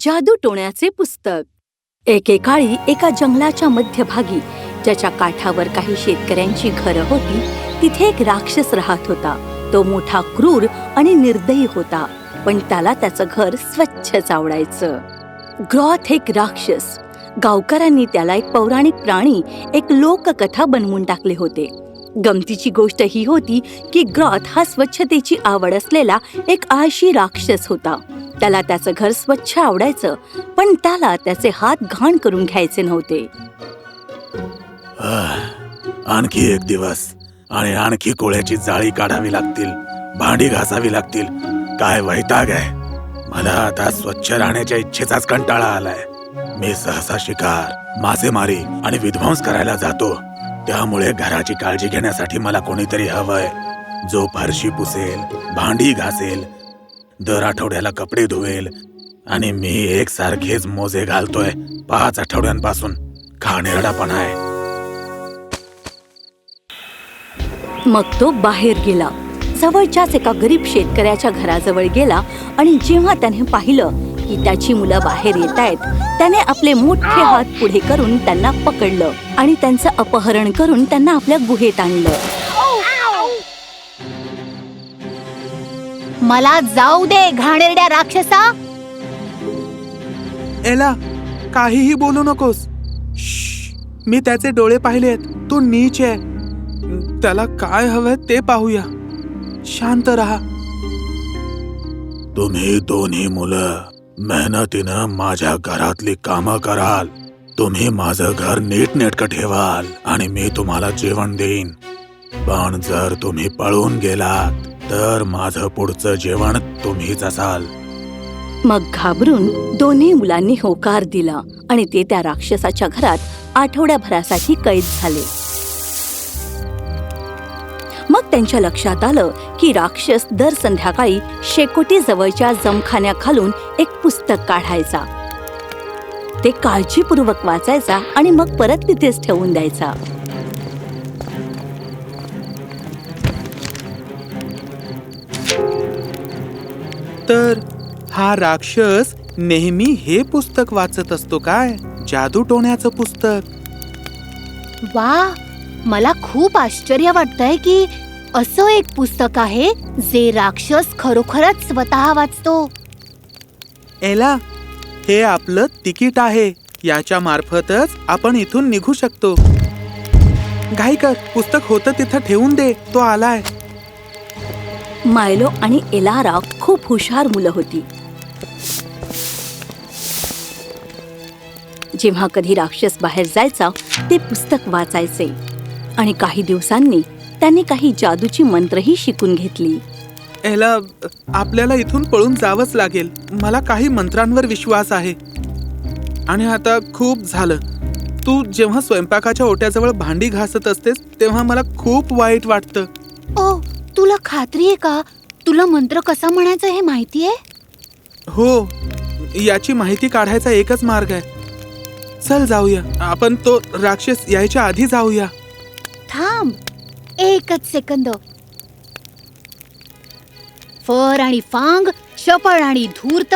जादू टोण्याचे पुस्तक. एकेकाळी एका जंगलाच्या मध्यभागी ज्याच्या काठावर काही शेतकऱ्यांची घरं होती तिथे एक राक्षस राहत होता. तो मोठा क्रूर आणि निर्दयी होता पण त्याला त्याचं घर स्वच्छच आवडायचं ग्रॉथ एक राक्षस. गावकऱ्यांनी त्याला एक पौराणिक प्राणी एक लोककथा बनवून टाकले होते. गमतीची गोष्ट ही होती की ग्रॉथ हा स्वच्छतेची आवड असलेला एक आळशी राक्षस होता. त्याला त्याचं घर स्वच्छ आवडायचं पण त्याला त्याचे हात घाण करून घ्यायचे नव्हते. आह, आणखी एक दिवस आणि आणखी कोळ्याची जाळी काढावी लागतील भांडी घासावी लागतील. काय वैताग आहे? मला आता स्वच्छ राहण्याच्या इच्छेचाच कंटाळा आलाय. मी सहसा शिकार मासेमारी आणि विध्वंस करायला जातो. त्यामुळे घराची काळजी घेण्यासाठी मला कोणीतरी हवंय. जो फरशी पुसेल भांडी घासेल दर आठवड्याला कपडे धुवेल. आणि मी एकसारखेच मोजे घालतोय पाच आठवड्यांपासून. घाणेरडापणा आहे. मग तो बाहेर गेला. जवळच्याच एका गरीब शेतकऱ्याच्या घराजवळ गेला आणि जेव्हा त्याने पाहिलं की त्याची मुलं बाहेर येत आहेत त्याने आपले मोठे हात पुढे करून त्यांना पकडलं आणि त्यांचं अपहरण करून त्यांना आपल्या गुहेत आणलं. मला जाऊ दे घाणेरड्या राक्षसा. एला काहीही बोलू नकोस. श्श्श, मी त्याचे डोळे पाहिलेत तो नीच आहे. त्याला काय हवंय ते पाहूया. शांत राहा. तुम्ही दोन्ही मुलं मेहनतीनं माझ्या घरातली कामं कराल. तुम्ही माझं घर नीटनेटकं ठेवाल आणि मी तुम्हाला जेवण देईन. पण जर तुम्ही पळून गेलात तर माझं पुढचं जेवण तुम्हीच असाल. मग घाबरून दोन्ही मुलांनी होकार दिला आणि ते त्या राक्षसाच्या घरात आठवड्याभरासाठी कैद झाले. मग त्यांच्या लक्षात आलं की राक्षस दर संध्याकाळी शेकोटी जवळच्या जमखान्याखालून एक पुस्तक काढायचा. ते काळजीपूर्वक वाचायचा आणि मग परत तिथेच ठेवून द्यायचा. तर हा राक्षस नेहमी हे पुस्तक वाचत असतो काय? जादू टोण्याचं पुस्तक. वा मला खूप आश्चर्य वाटतंय की असं एक पुस्तक आहे जे राक्षस खरोखरच स्वतः वाचतो. एला हे आपलं तिकीट आहे. याच्या मार्फतच आपण इथून निघू शकतो. घाई कर पुस्तक होतं तिथं ठेवून दे. तो आलाय. मायलो आणि एलारा खूप हुशार मुलं होती. जेव्हा कधी राक्षस बाहेर जायचा ते पुस्तक वाचायचे. आणि काही दिवसांनी त्यांनी काही जादूची मंत्रही शिकून घेतली. एला आपल्याला इथून पळून जावंच लागेल. मला काही मंत्रांवर विश्वास आहे. आणि आता खूप झालं. तू जेव्हा स्वयंपाकाच्या ओट्याजवळ भांडी घासत असतेस तेव्हा मला खूप वाईट वाटतं. ओ तुला खात्री आहे का? तुला मंत्र कसा म्हणायचा हे माहितीये? हो याची माहिती काढायचा एकच मार्ग आहे. चल जाऊया. आपण तो राक्षस यायच्या आधी जाऊया. थांब एकच सेकंद. फर आणि फांग शपळ आणि धूर्त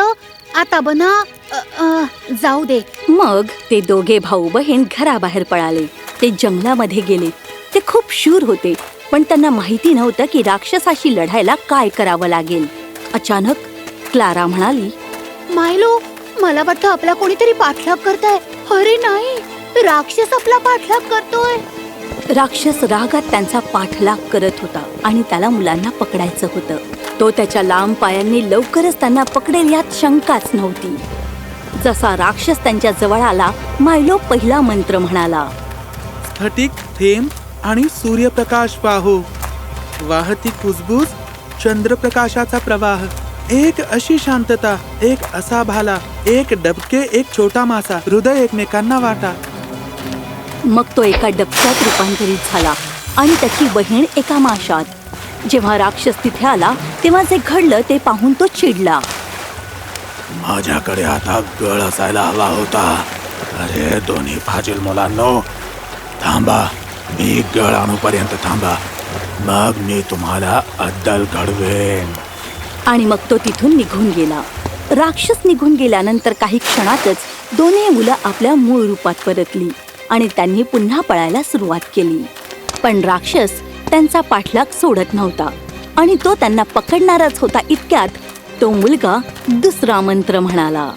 आता बना अ, अ, जाऊ दे. मग ते दोघे भाऊ बहीण घराबाहेर पळाले. ते जंगलामध्ये गेले. ते खूप शूर होते. पण त्यांना माहिती नव्हतं की राक्षसाशी लढायला काय करावं लागेल. अचानक क्लारा म्हणाली मायलो मला वाटतं आपला कोणीतरी पाठलाग करताय. अरे नाही राक्षस आपला पाठलाग करतोय. राक्षस रागात त्यांचा पाठलाग करत होता आणि त्याला मुलांना पकडायचं होतं. तो त्याच्या लांब पायांनी लवकरच त्यांना पकडेल यात शंकाच नव्हती. जसा राक्षस त्यांच्या जवळ आला मायलो पहिला मंत्र म्हणाला स्फटिक थेंब आणि सूर्यप्रकाश वाहो वाहती कुजबूज चंद्रप्रकाशाचा प्रवाह. एक अशी शांतता एक असा भाला एक डबके एक छोटा मासा हृदय एकमेकांना वाटा. मग तो एका डबक्यात रूपांतरित झाला आणि त्याची बहीण एका माशात. जेव्हा राक्षस तिथे आला तेव्हा जे घडलं ते पाहून तो चिडला. माझ्याकडे आता गळ असायला हवा होता. अरे दोन्ही फाजील मुलांनो थांबा. मी गळ आणूपर्यंत थांबा. मग मी तुम्हाला अद्दल घडवेन. आणि मग तो तिथून निघून गेला. राक्षस निघून गेल्यानंतर काही क्षणातच दोन्ही मुलं आपल्या मूळ रूपात परतली आणि त्यांनी पुन्हा पळायला सुरुवात केली. पण राक्षस त्यांचा पाठलाग सोडत नव्हता आणि तो त्यांना पकडणारच होता इतक्यात तो मुलगा दुसरा मंत्र म्हणाला.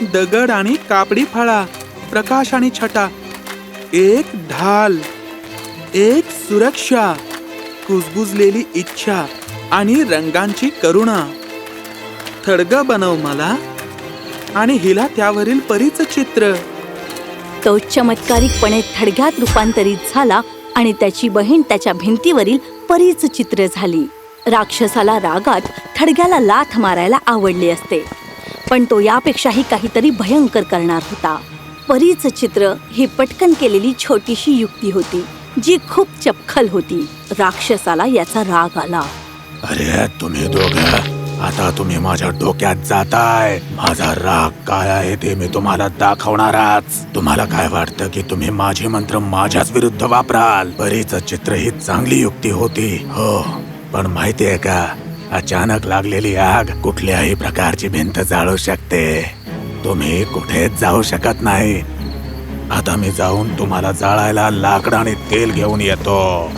दगड आणि कापडी फळा प्रकाश आणि छटा एक ढाल. एक सुरक्षा कुजबुजलेली इच्छा आणि रंगांची करुणा. थडग बनव मला आणि हिला त्यावरील परीच चित्र. तो चमत्कारिकपणे थडग्यात रूपांतरित झाला आणि त्याची बहीण त्याच्या भिंतीवरील परीच चित्र झाली. राक्षसाला रागात थडग्याला लाथ मारायला आवडले असते. पण तो यापेक्षाही काहीतरी भयंकर करणार होता. परीच चित्र ही पटकन केलेली छोटीशी युक्ती होती. जी खूप चपखल होती. राक्षसाला याचा राग आला. अरे तुम्ही दोघं आता तुम्ही माझ्या डोक्यात जाताय. माझा राग काय आहे ते मी तुम्हाला दाखवणारच तुम्हाला काय वाटतं की तुम्ही माझे मंत्र माझ्याच विरुद्ध वापराल? बरीच चित्र ही चांगली युक्ती होती. हो पण माहितीये का अचानक लागलेली आग कुठल्याही प्रकारची भिंत जाळू शकते. तुम्ही कुठेच जाऊ शकत नाही. आता मी जाऊन तुम्हाला जाळायला लाकड आणि तेल घेऊन येतो.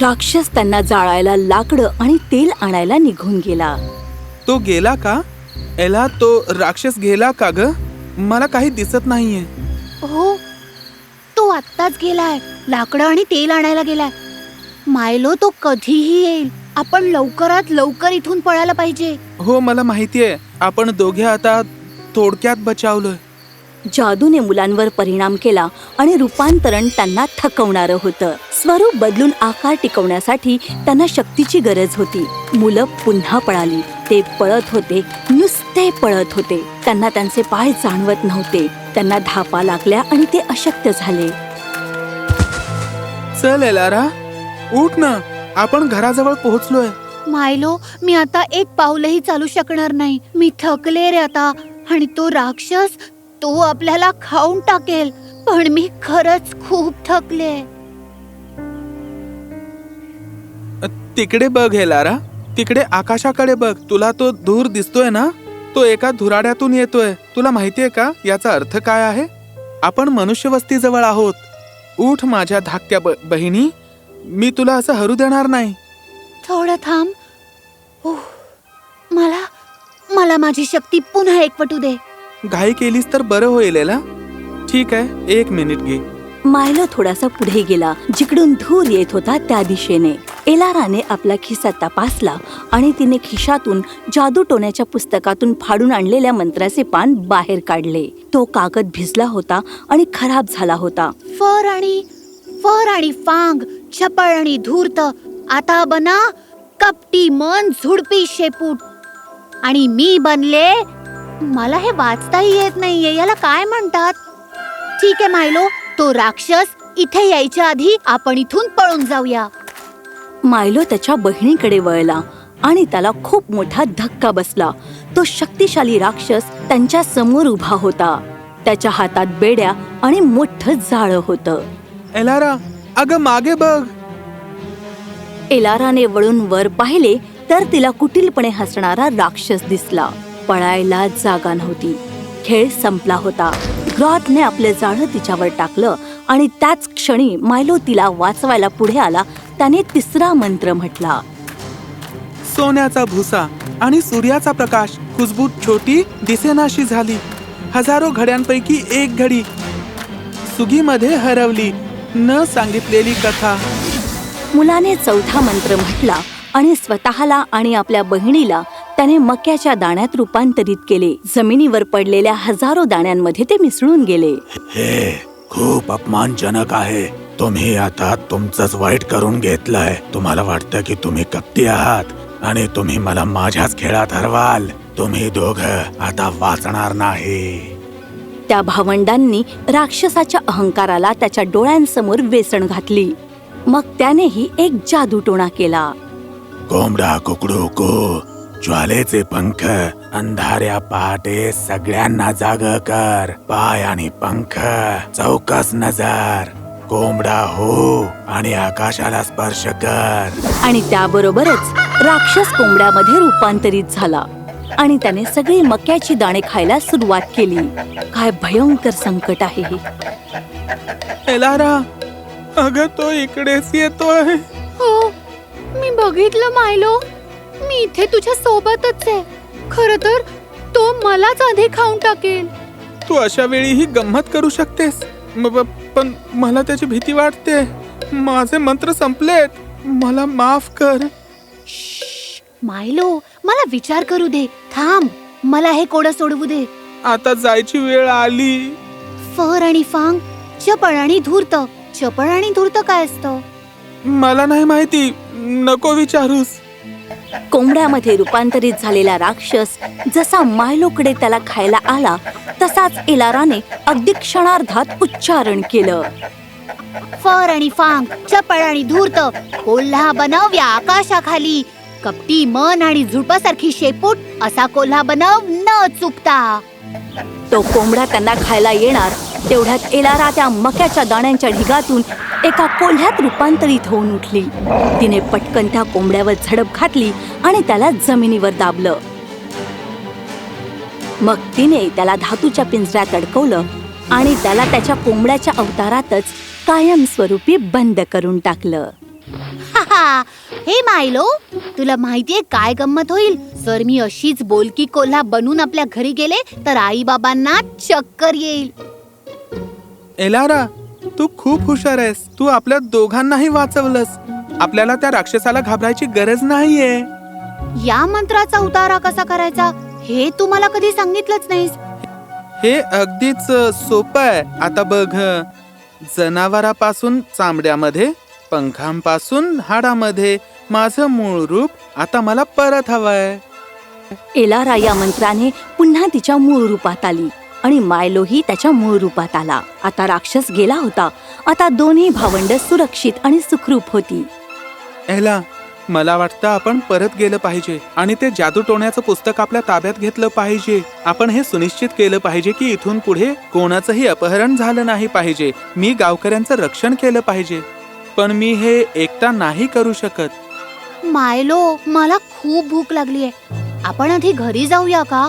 राक्षस त्यांना जाळायला लाकडं आणि तेल आणायला निघून गेला. तो गेला का? एला तो राक्षस गेला का ग? मला काही दिसत नाहीये. हो तो आत्ताच गेलाय. लाकडं आणि तेल आणायला गेलाय. मायलो तो कधीही येईल. आपण लवकरात लवकर इथून पळायला पाहिजे. हो मला माहितीये. आपण दोघे आता थोडक्यात बचावलोय. जादूने मुलांवर परिणाम केला आणि रूपांतरण त्यांना थकवणारं होतं. स्वरूप बदलून आकार टिकवण्यासाठी त्यांना शक्तीची गरज होती. मुलं पुन्हा पळाली. ते पळत होते. नुसते पळत होते. त्यांना त्यांचे पाय जाणवत नव्हते. त्यांना धापा लागल्या आणि ते अशक्य झाले. चल एलारा उठ ना. आपण घराजवळ पोहोचलोय. मायलो मी आता एक पाऊलही चालू शकणार नाही. मी थकले रे आता. आणि तो राक्षस तो आपल्याला खाऊन टाकेल पण मी खरंच खूप थकले. तिकडे बघ हे लारा तिकडे आकाशाकडे बघ तुला तो धूर दिसतोय ना? तो एका धुराड्यातून येतोय. तुला माहितीये का याचा अर्थ काय आहे? आपण मनुष्यवस्तीजवळ आहोत. उठ माझ्या धाकट्या बहिणी मी तुला असं हरू देणार नाही. थोडं थांब. मला मला माझी शक्ती पुन्हा एकवटू दे. घाई केलीस तर बरं होईल एला. ठीक आहे एक मिनिट घे. मायलो थोडासा पुढे गेला जिकडून धूर येत होता त्या दिशेने. एलाराने आपला खिसा तपासला आणि तिने खिशातून जादू टोण्याच्या पुस्तकातून फाडून आणलेल्या मंत्राचे पान बाहेर काढले. तो कागद भिजला होता आणि खराब झाला होता. फर आणि फर आणि फांग छपळ आणि धूर्त आता बना कपटी मन झुडपी शेपूट. आणि मी बनले मला हे वाचताही येत नाहीये. याला काय म्हणतात? ठीक आहे मायलो. तो राक्षस इथे यायच्या आधी आपण इथून पळून जाऊया. मायलो त्याच्या बहिणीकडे वळला आणि त्याला खूप मोठा धक्का बसला. तो शक्तिशाली राक्षस त्यांच्यासमोर उभा होता. त्याच्या हातात बेड्या आणि मोठं जाळं होतं. एलारा अगं मागे बघ. एलाराने वळून वर पाहिले तर तिला कुटीलपणे हसणारा राक्षस दिसला. पळायला जागा नव्हती. खेळ संपला होता. ग्रॉथने आपले जाळं तिच्यावर टाकलं आणि त्याच क्षणी मायलो तिला वाचवायला पुढे आला. त्याने तिसरा मंत्र म्हटला. सोन्याचा भुसा आणि सूर्याचा प्रकाश खुशबूत छोटी दिसेनाशी झाली. हजारो घड्यांपैकी एक घडी सुगीमध्ये हरवली. न सांगितलेली कथा. मुलाने चौथा मंत्र म्हटला आणि स्वतःला आणि आपल्या बहिणीला त्याने मक्याच्या दाण्यात रूपांतरित केले. जमिनीवर पडलेल्या हजारो दाण्यांमध्ये ते मिसळून गेले. हे खूप अपमानजनक आहे. तुम्ही आता तुमचंच वाईट करून घेतलंय. तुम्हाला वाटतं की तुम्ही कपटी आहात आणि तुम्ही मला माझ्याच खेळात हरवाल. तुम्ही दोघ आता वाचणार नाही. त्या भावंडांनी राक्षसाच्या अहंकाराला त्याच्या डोळ्यांसमोर वेसण घातली. मग त्यानेही एक जादूटोणा केला. कोंबडा कुकडू को ज्वालेचे पंख अंधाऱ्या पहाटे सगळ्यांना जाग कर. पाय आणि पंख चौकस नजर. कोंबडा हो आणि आकाशाला स्पर्श कर. आणि त्याबरोबरच राक्षस कोंबड्यामध्ये रूपांतरित झाला. आणि त्याने सगळी मक्याची दाणे खायला सुरुवात केली. काय भयंकर संकट आहे हे. एलारा अगं तो इकडेच येतोय. हो मी बघितलं मायलो. मी इथे तुझ्या सोबतच आहे. खर तर तो मलाच आधी खाऊन टाकेल. तू अशा वेळी ही गंमत करू शकतेस. म- ब- पण मला त्याची भीती वाटते. माझे मंत्र संपलेत. मला माफ कर. मायलो मला विचार करू दे. थांब मला हे कोडं सोडवू दे. आता जायची वेळ आली. फर आणि फांग चपळ आणि धूर्त. चपळ आणि धूर्त काय असतं? मला नाही माहिती. नको विचारूस. कोंबड्यामध्ये रूपांतरित झालेला राक्षस जसा मायलोकडे त्याला खायला आला तसाच एलाराने अगदी क्षणार्धात उच्चारण केलं. फर आणि फांग चपळ आणि धूर्त कोल्हा बनव या आकाशाखाली. कपटी मन आणि झुडपासारखी शेपूट असा कोल्हा बनव न चुकता तो कोंबडा त्यांना खायला येणार तेवढ्यात एलारा त्या मक्याच्या दाण्यांच्या ढिगातून एका कोल्ह्यात रूपांतरित होऊन उठली. तिने पटकन त्या कोंबड्यावर झडप घातली आणि त्याला जमिनीवर दाबलं. मग तिने त्याला धातूच्या पिंजऱ्यात अडकवलं आणि त्याला त्याच्या कोंबड्याच्या अवतारातच कायमस्वरूपी बंद करून टाकलं. हाहा, हे मायलो तुला माहितीये काय गंमत होईल? जर मी अशीच बोलकी कोल्हा बनून आपल्या घरी गेले तर आई बाबांना चक्कर येईल. एलारा तू खूप हुशार आहेस. तू आपल्या दोघांनाही वाचवलंस. आपल्याला त्या राक्षसाला घाबरायची गरज नाहीये. या मंत्राचा उतारा कसा करायचा हे तू मला कधी सांगितलंच नाहीस. हे अगदीच अ, सोपं आहे. आता बघ अ, जनावरापासून चामड्यामध्ये पंखांपासून हाडामध्ये माझं मूळ रूप आता मला परत हवंय. एलारा या मंत्राने पुन्हा तिच्या मूळ रूपात आली. आणि मायलोही त्याच्या मूळ रूपात आला. आता राक्षस गेला होता. आता दोन्ही भावंड सुरक्षित आणि सुखरूप होती. एला मला वाटतं आपण परत गेलं पाहिजे आणि ते जादू टोण्याचं पुस्तक आपल्या ताब्यात घेतलं पाहिजे. आपण हे सुनिश्चित केलं पाहिजे की इथून पुढे कोणाचंही अपहरण झालं नाही पाहिजे. मी गावकऱ्यांचं रक्षण केलं पाहिजे. पण मी हे एकटा नाही करू शकत. मायलो मला खूप भूक लागलीये. आपण आधी घरी जाऊया का?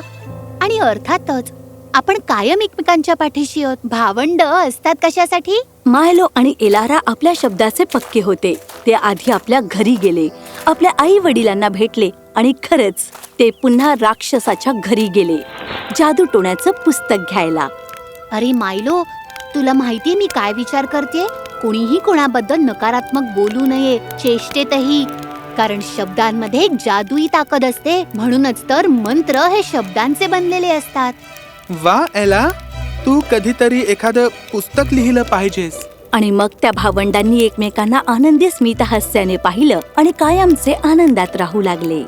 आणि अर्थातच आपण कायम एकमेकांच्या पाठीशी आहोत. भावंड असतात कशासाठी? मायलो आणि एलारा आपल्या शब्दाचे पक्के होते. ते आधी आपल्या घरी गेले. आपल्या आई वडिलांना भेटले आणि खरंच ते पुन्हा राक्षसाच्या घरी गेले. जादू टोण्याचं पुस्तक घ्यायला. अरे मायलो तुला माहितीये मी काय विचार करते कुणीही कोणाबद्दल नकारात्मक बोलू नये चेष्टेतही. कारण शब्दांमध्ये एक जादुई ताकद असते. म्हणूनच तर मंत्र हे शब्दांचे बनलेले असतात. वा एला तू कधीतरी एखादं पुस्तक लिहिलं पाहिजेस. आणि मग त्या भावंडांनी एकमेकांना आनंदी स्मित हास्याने पाहिलं आणि कायमचे आनंदात राहू लागले.